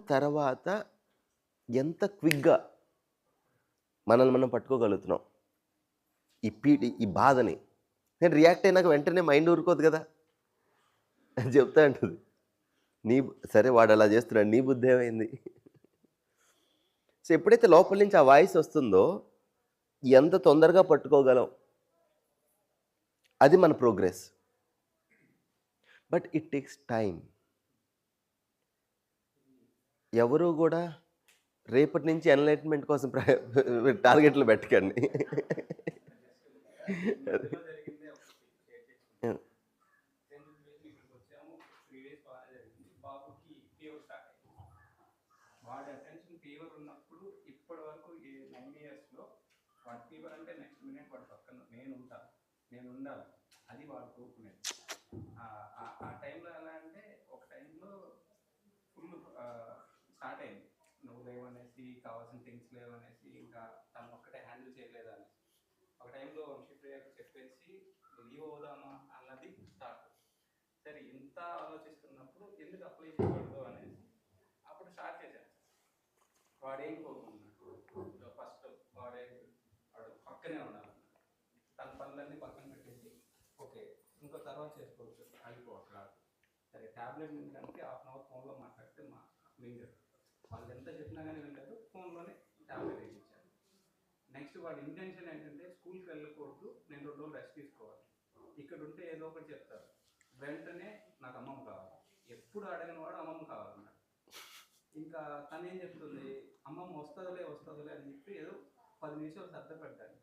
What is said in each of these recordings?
తర్వాత ఎంత క్విక్గా మనల్ని మనం పట్టుకోగలుగుతున్నాం? ఈ పీటి ఈ బాధని. నేను రియాక్ట్ అయినాక వెంటనే మైండ్ ఊరుకోదు కదా? అని చెప్తా అంటుంది నీ సరే వాడు అలా చేస్తున్నాడు నీ బుద్ధి ఏమైంది? సో ఎప్పుడైతే లోపల నుంచి ఆ వాయిస్ వస్తుందో ఎంత తొందరగా పట్టుకోగలం? అది మన progress but it takes time ఎవరు కూడా రేపటి నుంచి ఎన్లైట్మెంట్ కోసం టార్గెట్లు పెట్టకండి. వచ్చాము బాబుకి ఫీవర్ వాడి అటెన్షన్ ఫీవర్ ఉన్నప్పుడు ఇప్పటి వరకు ఈ నైన్ ఇయర్స్లో వాడి ఫీవర్ అంటే నెక్స్ట్ మినిట్ వాడి పక్కన నేను ఉంటాను నేను ఉండాలి అది. వాడు కోరుకునేది ఆ- ఆ- ఆ టైంలో ఎలా అంటే ఒక టైంలో ఫుల్ స్టార్ట్ అయింది. నువ్వు లేవనేసి కావాల్సిన థింగ్స్ లేవనేసి ఇంకా తను ఒక్కటే హ్యాండిల్ చేయలేదు అనేసి. ఒక టైంలో వంశీప్రియకు చెప్పేసి లీవ్ అవుదామా? అన్నది స్టార్ట్. సరే ఇంత ఆలోచిస్తున్నప్పుడు ఎందుకు అప్లై చేయకూడదు అనేసి అప్పుడు స్టార్ట్ చేశాను. వాడు ఏం కోరుకున్నాడు ఫస్ట్ వాడే వాడు పక్కనే ఉండాలి. తన పనులన్నీ పక్కన పెట్టేసి ఓకే ఇంకో తర్వాత చేసుకోవచ్చు. ఆగిపో సరే ట్యాబ్లెట్ మింగడానికి హాఫ్ అన్ అవర్ ఫోన్లో మాట్లాడితే మా మింగారు వాళ్ళు ఎంత చెప్పినా కానీ వినలేదు ఫోన్లోనే ట్యాబ్లెట్ వేయించాను నెక్స్ట్ వాడి ఇంటెన్షన్ ఏంటంటే స్కూల్కి వెళ్ళకూడదు నేను రెండు రోజులు రెస్ట్ తీసుకోవాలి. ఇక్కడ ఉంటే ఏదో ఒకటి చెప్తారు. వెంటనే నాకు అమ్మమ్మ కావాలి. ఎప్పుడు అడగని వాడు అమ్మమ్మ కావాలన్నాడు. ఇంకా తను ఏం చెప్తుంది? అమ్మమ్మ వస్తుందిలే వస్తుందిలే అని చెప్పి ఏదో పది నిమిషాలు సర్ద పెట్టాలి.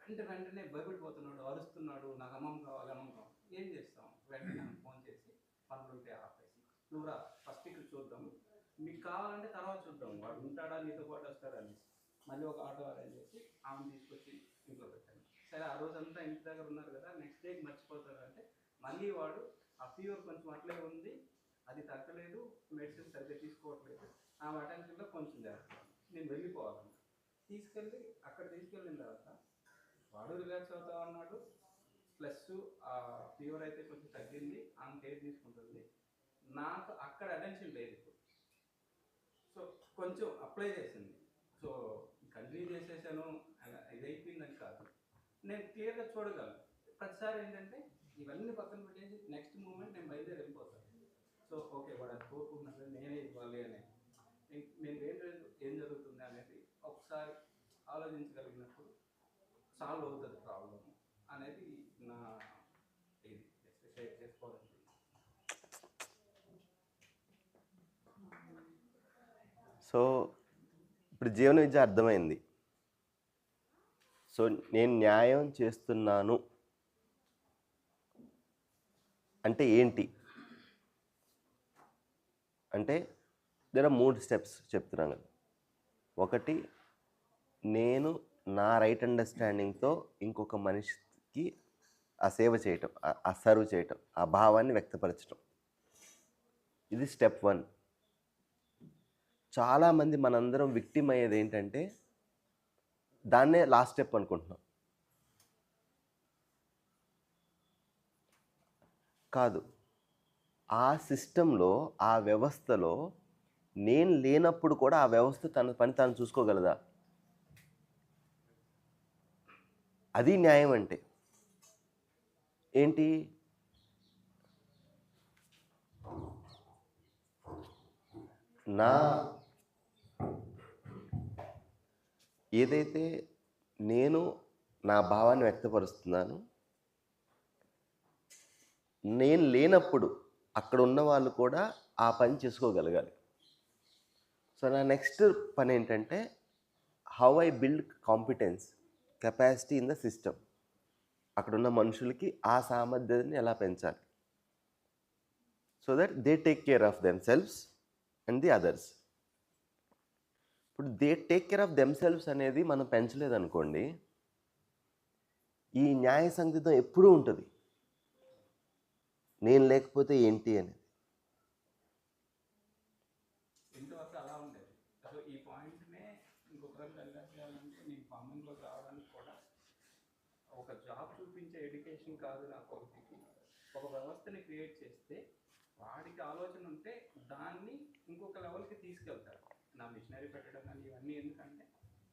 వెంట వెంటనే భయపడిపోతున్నాడు అరుస్తున్నాడు నాకు అమ్మమ్మ కావాలి అమ్మమ్మ కావాలి. ఏం చేస్తాం? వెంటనే ఫోన్ చేసి పనులు ఉంటే ఆపేసి నువ్వు రా ఫస్ట్ ఇక్కడ చూద్దాము. మీకు కావాలంటే తర్వాత చూద్దాం. వాడు ఉంటాడా నీతో పాటు వస్తాడా అని. మళ్ళీ ఒక ఆటో అరేంజ్ చేసి ఆమెను తీసుకొచ్చి ఇంట్లో పెట్టాను సరే ఆ రోజంతా ఇంటి దగ్గర ఉన్నారు కదా నెక్స్ట్ డేకి మర్చిపోతారు అంటే మళ్ళీ వాడు ఆ ఫీవర్ కొంచెం అట్లే ఉంది అది తగ్గలేదు మెడిసిన్ సరిగ్గా తీసుకోవట్లేదు ఆమె అటెన్షన్లో కొంచెం జాగ్రత్త. నేను వెళ్ళిపోవాలన్నా తీసుకెళ్ళి అక్కడ తీసుకెళ్ళిన తర్వాత వాడు రిలాక్స్ అవుతా అన్నాడు ప్లస్ ఆ ఫీవర్ అయితే కొంచెం తగ్గింది ఆమె కేర్ తీసుకుంటుంది. నాకు అక్కడ అటెన్షన్ లేదు ఇప్పుడు. కొంచెం అప్లై చేసింది. సో కంటిన్యూ చేసేసాను ఇది అయిపోయిందని కాదు. నేను క్లియర్గా చూడగలను. ప్రతిసారి ఏంటంటే ఇవన్నీ పక్కన పెట్టేసి నెక్స్ట్ మూమెంట్ నేను బయలుదేరి వెళ్ళిపోతాను సో ఓకే వాడు అది కోరుకుంటున్నాడు నేనే ఇవ్వాలి అని. నేను ఏం ఏం జరుగుతుంది అనేది ఒకసారి ఆలోచించగలిగినప్పుడు సాల్వ్ అవుతుంది ప్రాబ్లమ్ అనేది నా ఇది జస్ట్ షేర్ చేసుకోవాలని సో ఇప్పుడు జీవన విద్య అర్థమైంది. సో నేను న్యాయం చేస్తున్నాను. అంటే ఏంటి? అంటే దగ్గర మూడు స్టెప్స్ చెప్తున్నాను కదా. ఒకటి నేను నా రైట్ అండర్స్టాండింగ్తో ఇంకొక మనిషికి ఆ సేవ చేయటం ఆ- సర్వ్ చేయటం ఆ భావాన్ని వ్యక్తపరచటం. ఇది స్టెప్ వన్ చాలామంది మనందరం విక్టిమ్ అయ్యేది ఏంటంటే దాన్నే లాస్ట్ స్టెప్ అనుకుంటున్నాం. కాదు ఆ సిస్టంలో ఆ వ్యవస్థలో నేను లేనప్పుడు కూడా ఆ వ్యవస్థ తన పని తాను చూసుకోగలదా? అది న్యాయం అంటే. ఏంటి? నా ఏదైతే నేను నా భావాన్ని వ్యక్తపరుస్తున్నాను నేను లేనప్పుడు అక్కడ ఉన్న వాళ్ళు కూడా ఆ పని చేసుకోగలగాలి. సో నా నెక్స్ట్ పని ఏంటంటే how I build competence capacity in the system అక్కడ ఉన్న మనుషులకి ఆ సామర్థ్యాన్ని ఎలా పెంచాలి? So that they take care of themselves and the others ఇప్పుడు they take care of themselves అనేది మనం పెంచలేదనుకోండి ఈ న్యాయ సంగీతం ఎప్పుడూ ఉంటుంది. నేను లేకపోతే ఏంటి అనేది. ఇంతవరకు అలా ఉండేది. సో ఈ పాయింట్నే ఇంకొక రకంగా చేయాలంటే నేను ఫార్మింగ్లోకి కూడా ఒక జాబ్ చూపించే ఎడ్యుకేషన్ కాదు నా కొడుకుకి ఒక వ్యవస్థని క్రియేట్ చేస్తే వాడికి ఆలోచన ఉంటే దాన్ని ఇంకొక లెవెల్కి తీసుకెళ్తారు. నా మిషనరీ పెట్టడం కానీ ఇవన్నీ ఎందుకంటే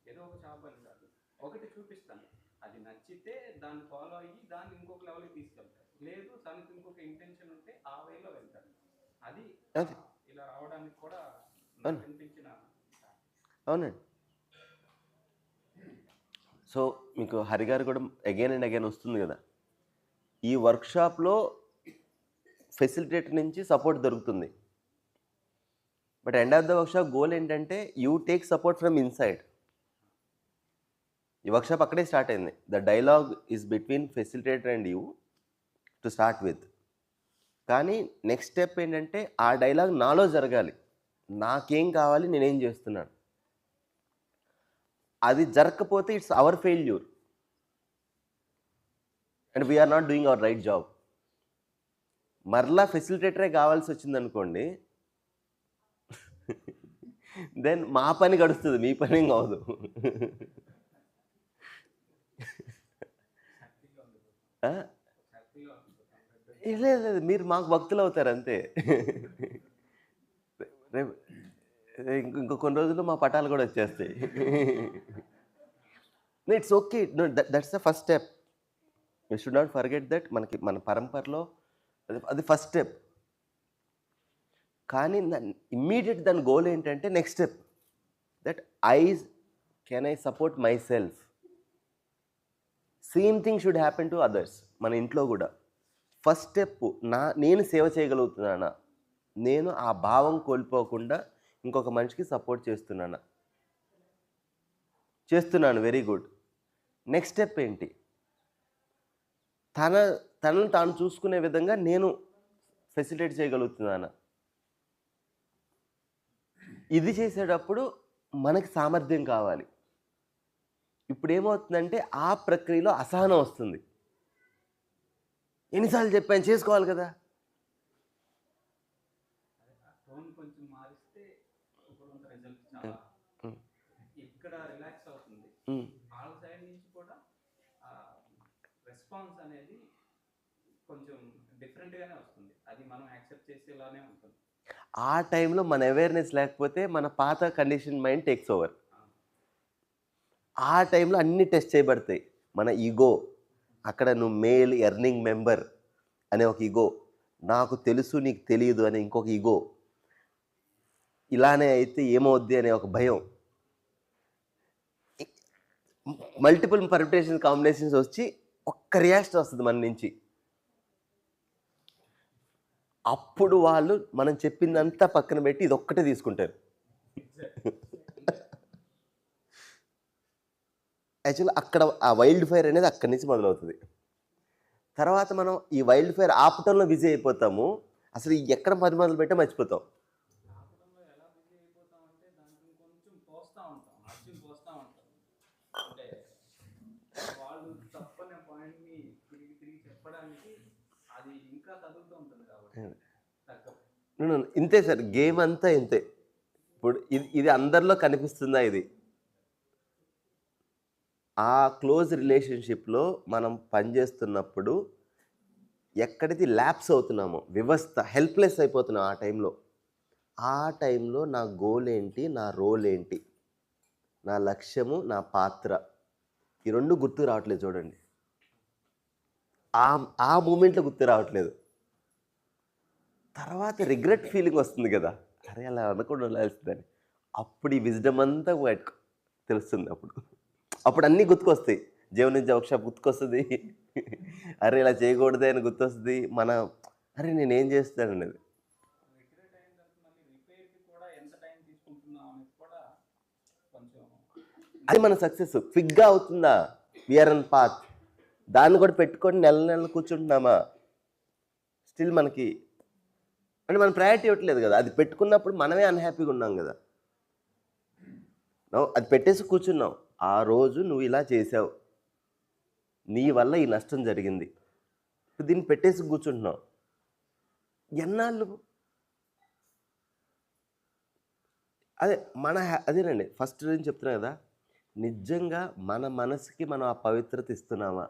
ఏదో ఒక షాప్ అని కాదు. ఒకటి చూపిస్తాను. అది నచ్చితే దాన్ని ఫాలో అయ్యి దాన్ని ఇంకొక లెవెల్కి తీసుకెళ్తారు. లేదు తనకు ఇంకొక ఇంటెన్షన్ ఉంటే ఆ వేలో వెళ్తారు. అది. ఇలా రావడానికి కూడా అనిపించిన అవునండి. సో మీకు హరిగారు కూడా అగైన్ అండ్ అగైన్ వస్తుంది కదా. ఈ వర్క్షాప్లో ఫెసిలిటేటర్ నుంచి సపోర్ట్ దొరుకుతుంది. But end of the workshop goal ఏంటంటే you take support from inside ఈ వర్క్షాప్ అక్కడే స్టార్ట్ అయింది. The dialogue is between facilitator and you to start with కానీ నెక్స్ట్ స్టెప్ ఏంటంటే ఆ డైలాగ్ నాలో జరగాలి. నాకేం కావాలి నేనేం చేస్తున్నాను. అది జరగకపోతే it's our failure and we are not doing our right job మరలా ఫెసిలిటేటరే కావాల్సి వచ్చింది అనుకోండి దెన్ మా పని గడుస్తుంది మీ పని ఏం కావదు లేదు లేదు మీరు మాకు భక్తులు అవుతారు అంతే. రేపు ఇంకో కొన్ని రోజుల్లో మా పటాలు కూడా వచ్చేస్తాయి. It's okay that's the first step you should not forget that మనకి మన పరంపరలో అది ఫస్ట్ స్టెప్ కానీ ఇమ్మీడియట్ దాని గోల్ ఏంటంటే next step that I can I support myself same thing should happen to others మన ఇంట్లో కూడా. ఫస్ట్ స్టెప్ నా నేను సేవ చేయగలుగుతున్నానా? నేను ఆ భావం కోల్పోకుండా ఇంకొక మనిషికి సపోర్ట్ చేస్తున్నానా? చేస్తున్నాను వెరీ గుడ్ నెక్స్ట్ స్టెప్ ఏంటి? తన తనను తాను చూసుకునే విధంగా నేను ఫెసిలిటేట్ చేయగలుగుతున్నానా? ఇది చేసేటప్పుడు మనకి సామర్థ్యం కావాలి. ఇప్పుడు ఏమవుతుందంటే ఆ ప్రక్రియలో అసహనం వస్తుంది. ఎన్నిసార్లు చెప్పాను చేసుకోవాలి కదా. రెస్పాన్స్ అనేది కొంచెం డిఫరెంట్గానే వస్తుంది. అది మనం యాక్సెప్ట్ చేసేలానే ఉంటుంది. ఆ టైంలో మన అవేర్నెస్ లేకపోతే మన పాత కండిషన్ మైండ్ టేక్స్ ఓవర్. ఆ టైంలో అన్ని టెస్ట్ చేయబడతాయి. మన ఈగో అక్కడ నువ్వు మేల్ ఎర్నింగ్ మెంబర్ అనే ఒక ఈగో నాకు తెలుసు నీకు తెలియదు అనే ఇంకొక ఈగో. ఇలానే అయితే ఏమవుద్ది అనే ఒక భయం. మల్టిపుల్ పర్మిటేషన్ కాంబినేషన్స్ వచ్చి ఒక్క రియాక్షన్ వస్తుంది మన నుంచి. అప్పుడు వాళ్ళు మనం చెప్పిందంతా పక్కన పెట్టి ఇది ఒక్కటే తీసుకుంటారు. యాక్చువల్ అక్కడ ఆ వైల్డ్ ఫైర్ అనేది అక్కడి నుంచి మొదలవుతుంది. తర్వాత మనం ఈ వైల్డ్ ఫైర్ ఆపటంలో బిజీ అయిపోతాము. అసలు ఎక్కడ పది మొదలు పెట్టే మర్చిపోతాం ఆపడంలో ఎలా బిజీ అయిపోతాం అంటే దాంట్లో కొంచెం పోస్తూ ఉంటాం నచ్చిన పోస్తూ ఉంటాం అంటే వాళ్ళు తప్పనే పాయింట్ని తిరిగి తిరిగి చెప్పడానికి అది ఇంకా తగులుతూ ఉంటుంది కాబట్టి తగ్గ No, no, no. ఇంతే సార్. గేమ్ అంతా ఇంతే. ఇప్పుడు ఇది ఇది అందరిలో కనిపిస్తుందా ఇది? ఆ క్లోజ్ రిలేషన్షిప్లో మనం పనిచేస్తున్నప్పుడు ఎక్కడిది ల్యాప్స్ అవుతున్నామో వ్యవస్థ హెల్ప్లెస్ అయిపోతున్నాం ఆ టైంలో. ఆ టైంలో నా గోల్ ఏంటి? నా రోల్ ఏంటి? నా లక్ష్యము నా పాత్ర. ఈ రెండు గుర్తు రావట్లేదు చూడండి. ఆ ఆ మూమెంట్లో గుర్తు రావట్లేదు. తర్వాత రిగ్రెట్ ఫీలింగ్ వస్తుంది కదా. అరే అలా అనకుండా ఉండాల్సిందని. అప్పుడు ఈ విజ్డమ్ అంతా బయటకు తెలుస్తుంది అప్పుడు. అప్పుడు అన్నీ గుర్తుకొస్తాయి. జీవన నుంచి వర్క్షాప్ గుర్తుకొస్తుంది. అరే ఇలా చేయకూడదు అని గుర్తొస్తుంది. మన అరే నేనేం చేస్తాను అనేది. అది మన సక్సెస్ ఫిగ్గా అవుతుందా? విఆర్ అన్ పాత్ దాన్ని కూడా పెట్టుకొని నెల నెలలు కూర్చుంటున్నామా? స్టిల్ మనకి అంటే మనం ప్రయారిటీ ఇవ్వట్లేదు కదా. అది పెట్టుకున్నప్పుడు మనమే అన్హ్యాపీగా ఉన్నాం కదా. అది పెట్టేసి కూర్చున్నావు ఆ రోజు నువ్వు ఇలా చేసావు. నీ వల్ల ఈ నష్టం జరిగింది. ఇప్పుడు దీన్ని పెట్టేసి కూర్చుంటున్నావు ఎన్నాళ్ళు? అదే మన హ్యా- అదేనండి. ఫస్ట్ నేను చెప్తున్నా కదా. నిజంగా మన మనసుకి మనం ఆ పవిత్రత ఇస్తున్నామా?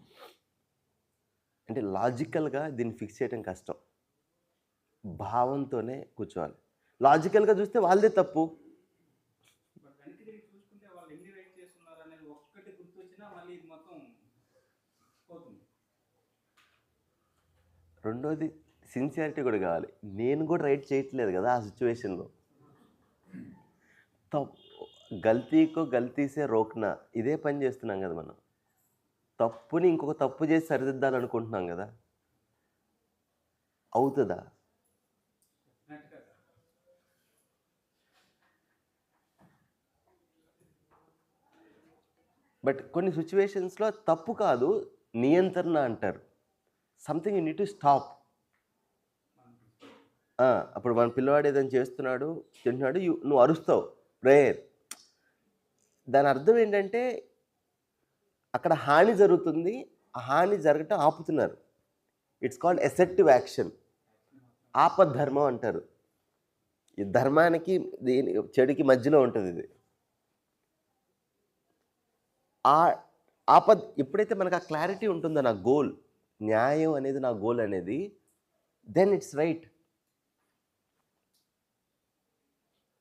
అంటే లాజికల్గా దీన్ని ఫిక్స్ చేయడం కష్టం. భావంతోనే కూర్చోవాలి. లాజికల్గా చూస్తే వాళ్ళదే తప్పు. రెండోది సిన్సియారిటీ కూడా కావాలి. నేను కూడా రైట్ చేయట్లేదు కదా ఆ సిచ్యువేషన్లో. తప్పు గల్తీకో గల్తీసే రోక్నా. ఇదే పని చేస్తున్నాం కదా మనం. తప్పుని ఇంకొక తప్పు చేసి సరిదిద్దాలనుకుంటున్నాం కదా? అవుతుందా? బట్ కొన్ని సిచ్యువేషన్స్లో తప్పు కాదు నియంత్రణ అంటారు. Something you need to stop అప్పుడు మన పిల్లవాడు ఏదైనా చేస్తున్నాడు తింటున్నాడు యు నువ్వు అరుస్తావు ప్రేయర్. దాని అర్థం ఏంటంటే అక్కడ హాని జరుగుతుంది. ఆ హాని జరగటం ఆపుతున్నారు. ఇట్స్ కాల్డ్ ఎసెప్టివ్ యాక్షన్ ఆపద్ధర్మం అంటారు. ఈ ధర్మానికి దీని చెడుకి మధ్యలో ఉంటుంది ఇది. ఆ ఆపద్ ఎప్పుడైతే మనకు ఆ క్లారిటీ ఉంటుందో నా గోల్ న్యాయం అనేది నా గోల్ అనేది దెన్ ఇట్స్ రైట్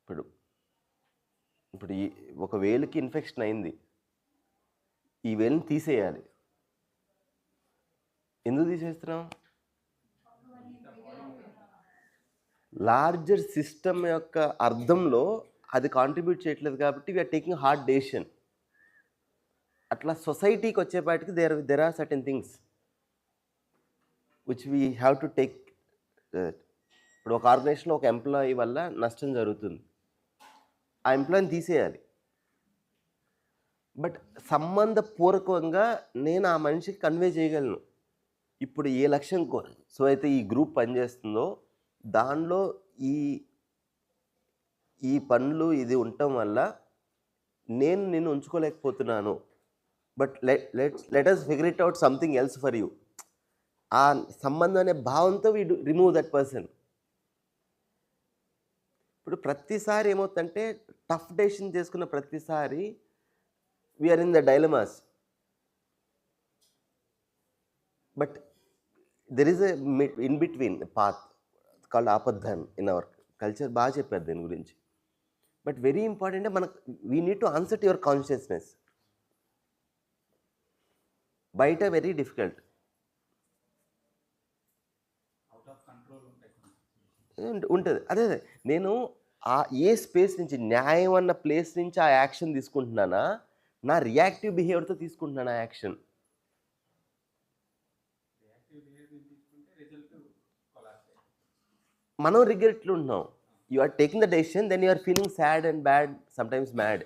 ఇప్పుడు ఇప్పుడు ఈ ఒక వేలుకి ఇన్ఫెక్షన్ అయింది. ఈ వేలుని తీసేయాలి. ఎందుకు తీసేస్తున్నాం లార్జర్ సిస్టమ్ యొక్క అర్థంలో అది కాంట్రిబ్యూట్ చేయట్లేదు కాబట్టి వీఆర్ టేకింగ్ హార్డ్ డెసిషన్ అట్లా సొసైటీకి వచ్చేపాటికి there there are certain things which we have to take ఇప్పుడు ఒక ఆర్గనైజేషన్లో ఒక ఎంప్లాయీ వల్ల నష్టం జరుగుతుంది. ఆ ఎంప్లాయీని తీసేయాలి. బట్ సంబంధపూర్వకంగా నేను ఆ మనిషికి కన్వే చేయగలను. ఇప్పుడు ఏ లక్ష్యం కో సో అయితే ఈ గ్రూప్ పనిచేస్తుందో దానిలో ఈ ఈ పనులు ఇది ఉండటం వల్ల నేను నిన్ను ఉంచుకోలేకపోతున్నాను. But let let let us figure it out something else for you ఆ సంబంధం అనే భావంతో వీ రిమూవ్ దట్ పర్సన్ ఇప్పుడు ప్రతిసారి ఏమవుతుందంటే టఫ్ డెసిషన్ చేసుకున్న ప్రతిసారి we are in the dilemmas but there is a in between path called ఆపద్ధన్ in our culture బాగా చెప్పారు దీని గురించి బట్ వెరీ ఇంపార్టెంట్ మనకు we need to answer to your consciousness బయట వెరీ డిఫికల్ట్ ఉంటుంది. అదే అదే. నేను ఆ ఏ స్పేస్ నుంచి న్యాయం అన్న ప్లేస్ నుంచి ఆ యాక్షన్ తీసుకుంటున్నానా? నా రియాక్టివ్ బిహేవియర్తో తీసుకుంటున్నాను ఆ యాక్షన్ మనం రిగ్రెట్లు ఉంటున్నాం. You are taking the decision then you are feeling sad and bad sometimes mad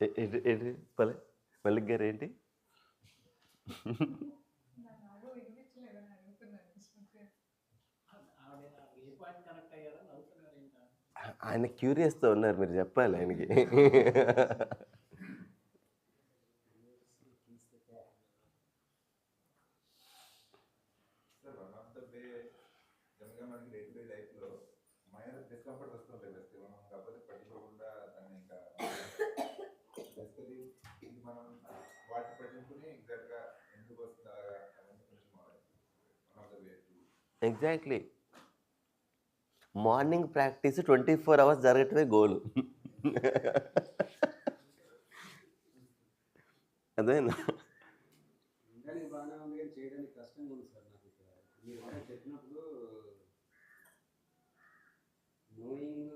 ఏంటి పలే మల్లిక్ గారు ఏంటి? ఆయన క్యూరియస్తో ఉన్నారు మీరు చెప్పాలి ఆయనకి sir one of the way జనరల్గా మనకి డే టు డే లైఫ్లో మైనర్ డిస్కంఫర్ట్ వస్తుంటాయి బెస్ట్ మనం కాకపోతే పట్టించుకోకుండా దాన్ని ఇంకా బేసికలీ ఇది మనం వాటిని పట్టించుకుని ఎగ్జాక్ట్గా ఎందుకు వస్తుందా అనేది కొంచెం one of the way to exactly. Morning practice twenty four hours జరగటమే goal. అదేనా నోయింగ్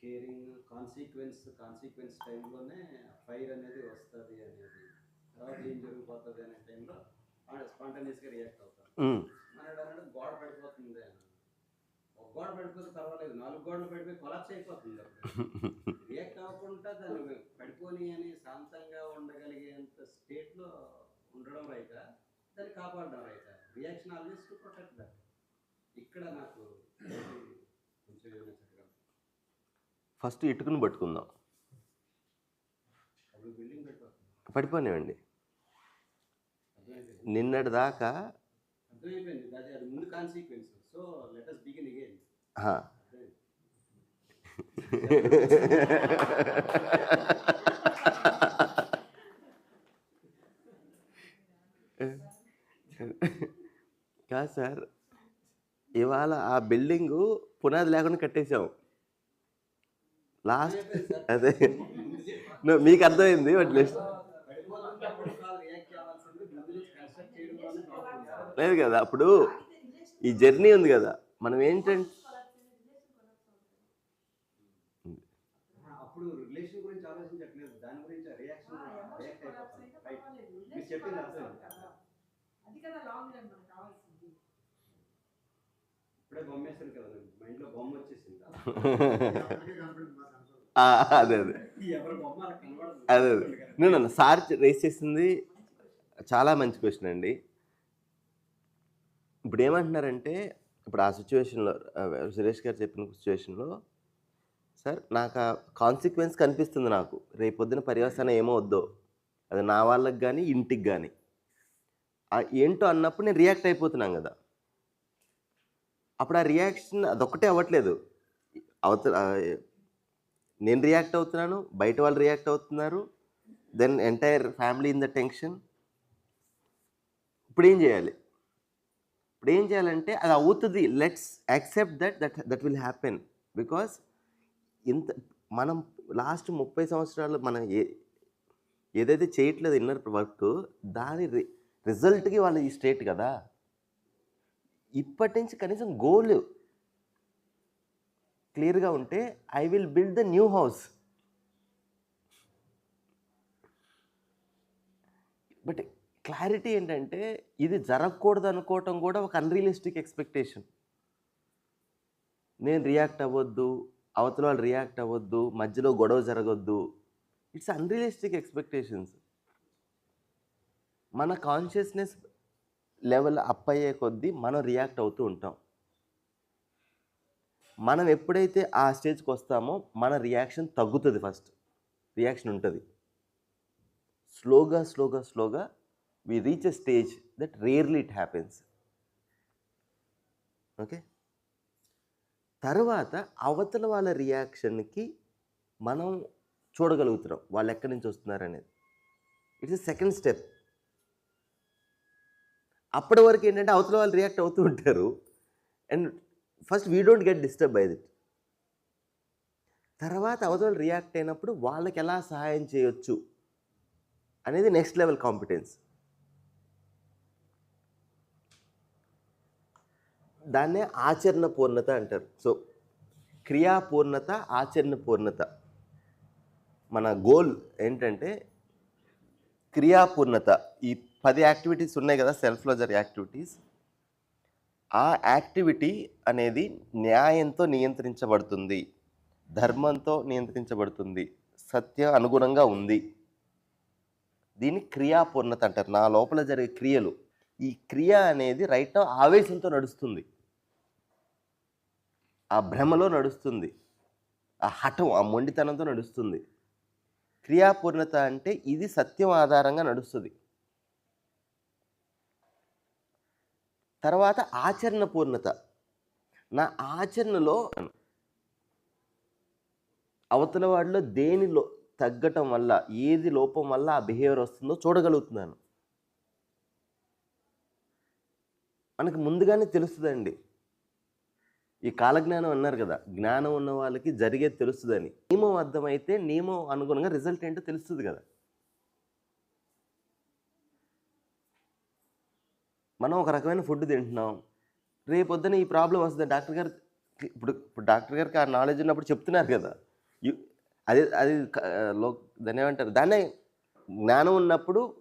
కేరింగ్ కాన్సిక్వెన్స్ కాన్సిక్వెన్స్ టైంలోనే ఫైర్ అనేది వస్తుంది అనేది. తర్వాత ఏం జరిగిపోతుంది అనే టైంలో స్పాంటనియస్గా రియాక్ట్. గోడ పడిపోతుంది అని ఒక గోడలు పడిపోయి కొలాప్స్ అయిపోతుంది రియాక్ట్ అవ్వకుండా దాన్ని పడిపోని అని శాంతంగా ఉండగలిగేంత స్టేట్లో ఉండడం రైత దాన్ని కాపాడడం raita reaction always to protect that. ఇక్కడ నాకు కొంచెం ఫస్ట్ ఇటుకుని పట్టుకుందాం. అర్థమైపోయింది నిన్నటి దాకా అర్థమైపోయింది. అది ముందు consequence so let us begin again. కాదు సార్ ఇవాళ ఆ బిల్డింగు పునాది లేకుండా కట్టేశాం. లాస్ట్ అదే. నువ్వు మీకు అర్థమైంది బట్ లిస్ట్. లేదు కదా అప్పుడు ఈ జర్నీ ఉంది కదా. మనం ఏంటంటే అప్పుడు రిలేషన్ గురించి ఆలోచించట్లేదు దాని గురించి రియాక్షన్ రియాక్ట్ అయిపోతుంది రైట్ మీరు చెప్పింది అది కదా లాంగ్ రన్ మనకు కావాల్సింది. ఇప్పుడే బొమ్మ వేసాను కదా మైండ్లో బొమ్మ వచ్చేసింది. అదే అదే. ఎవరి బొమ్మ అలా కనబడదు. అదే అదే. నేను సార్ రేస్ చేసింది చాలా మంచి క్వశ్చన్ అండి. ఇప్పుడు ఏమంటున్నారంటే ఇప్పుడు ఆ సిచ్యువేషన్లో సురేష్ గారు చెప్పిన సిచ్యువేషన్లో సార్ నాకు ఆ కాన్సిక్వెన్స్ కనిపిస్తుంది నాకు. రేపొద్దున పర్యవసానం ఏమో వద్దో. అది నా వాళ్ళకి కానీ ఇంటికి కానీ ఏంటో అన్నప్పుడు నేను రియాక్ట్ అయిపోతున్నాను కదా. అప్పుడు ఆ రియాక్షన్ అదొక్కటే అవ్వట్లేదు. అవత నేను రియాక్ట్ అవుతున్నాను బయట వాళ్ళు రియాక్ట్ అవుతున్నారు then entire family in the tension. ఇప్పుడు ఏం చేయాలి? ఇప్పుడు ఏం చేయాలంటే అది అవుతుంది. Let's accept that that that will happen. Because ఇంత మనం లాస్ట్ ముప్పై సంవత్సరాలు మనం ఏ ఏదైతే చేయట్లేదు ఇన్నర్ వర్క్ దాని రి రిజల్ట్కి వాళ్ళు ఈ స్టేట్ కదా. ఇప్పటి నుంచి కనీసం గోల్ క్లియర్గా ఉంటే I will build the new house. But clarity ఏంటంటే ఇది జరగకూడదు అనుకోవటం కూడా ఒక అన్రియలిస్టిక్ ఎక్స్పెక్టేషన్ నేను రియాక్ట్ అవ్వద్దు అవతల వాళ్ళు రియాక్ట్ అవ్వద్దు మధ్యలో గొడవ జరగొద్దు ఇట్స్ అన్రియలిస్టిక్ ఎక్స్పెక్టేషన్స్. మన కాన్షియస్నెస్ లెవెల్ అప్ అయ్యే కొద్దీ మనం రియాక్ట్ అవుతూ ఉంటాం. మనం ఎప్పుడైతే ఆ స్టేజ్కి వస్తామో మన రియాక్షన్ తగ్గుతుంది ఫస్ట్. రియాక్షన్ ఉంటుంది. స్లోగా స్లోగా స్లోగా we reach a stage that rarely it happens okay తర్వాత అవతల వాళ్ళ రియాక్షన్కి మనం చూడగలుగుతున్నాం వాళ్ళు ఎక్కడి నుంచి వస్తున్నారు అనేది ఇట్స్ సెకండ్ స్టెప్ అప్పటి వరకు ఏంటంటే అవతల వాళ్ళు రియాక్ట్ అవుతూ ఉంటారు. And first we don't get disturb by it తర్వాత అవతల రియాక్ట్ అయినప్పుడు వాళ్ళకి ఎలా సహాయం చేయొచ్చు అనేది నెక్స్ట్ లెవెల్ కాంపిటెన్స్ దాన్నే ఆచరణ పూర్ణత అంటారు. సో క్రియాపూర్ణత ఆచరణ పూర్ణత. మన గోల్ ఏంటంటే క్రియాపూర్ణత. ఈ పది యాక్టివిటీస్ ఉన్నాయి కదా సెల్ఫ్ జరిగే యాక్టివిటీస్. ఆ యాక్టివిటీ అనేది న్యాయంతో నియంత్రించబడుతుంది. ధర్మంతో నియంత్రించబడుతుంది. సత్య అనుగుణంగా ఉంది. దీన్ని క్రియాపూర్ణత అంటారు. నా లోపల జరిగే క్రియలు. ఈ క్రియ అనేది రైట్ ఆవేశంతో నడుస్తుంది. ఆ భ్రమలో నడుస్తుంది. ఆ హఠం ఆ మొండితనంతో నడుస్తుంది. క్రియాపూర్ణత అంటే ఇది సత్యం ఆధారంగా నడుస్తుంది. తర్వాత ఆచరణ పూర్ణత నా ఆచరణలో అవతల వాడిలో దేనిలో తగ్గటం వల్ల ఏది లోపం వల్ల ఆ బిహేవియర్ వస్తుందో చూడగలుగుతున్నాను. మనకు ముందుగానే తెలుస్తుందండి. ఈ కాలజ్ఞానం అన్నారు కదా జ్ఞానం ఉన్న వాళ్ళకి జరిగేది తెలుస్తుందని. నియమం అర్థమైతే నియమం అనుగుణంగా రిజల్ట్ ఏంటో తెలుస్తుంది కదా. మనం ఒక రకమైన ఫుడ్ తింటున్నాం. రేపొద్దున ఈ ప్రాబ్లం వస్తుంది. డాక్టర్ గారు ఇప్పుడు ఇప్పుడు డాక్టర్ గారికి ఆ నాలెడ్జ్ ఉన్నప్పుడు చెప్తున్నారు కదా. యు- అది అది లో దాన్ని ఏమంటారు దాన్నే జ్ఞానం ఉన్నప్పుడు